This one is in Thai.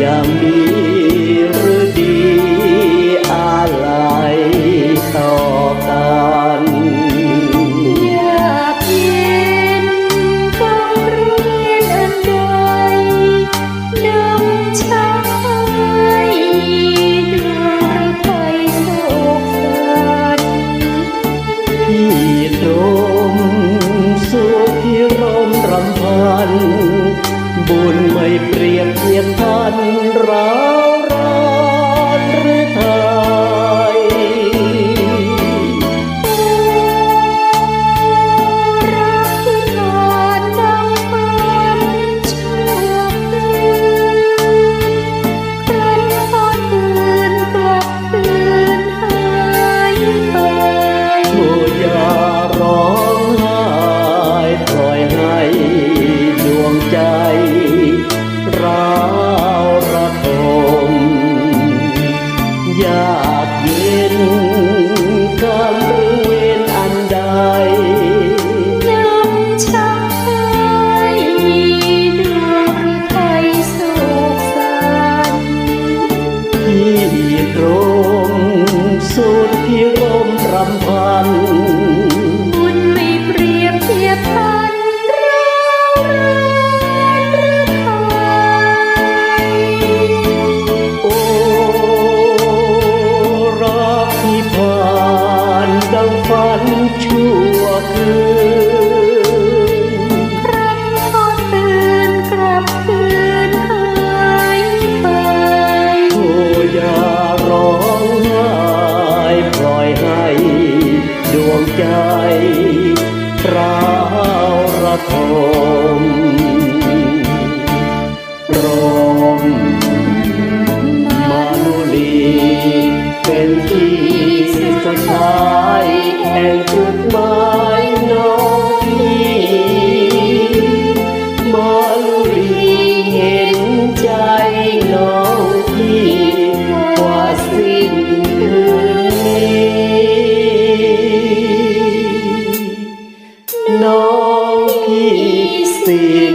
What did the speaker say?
yang บุญไม่เปรียบเทียบท่านรัก สูตรที่โร ให้ดวงใจร้าวระทมรมมานุลีเป็นที่ long he still.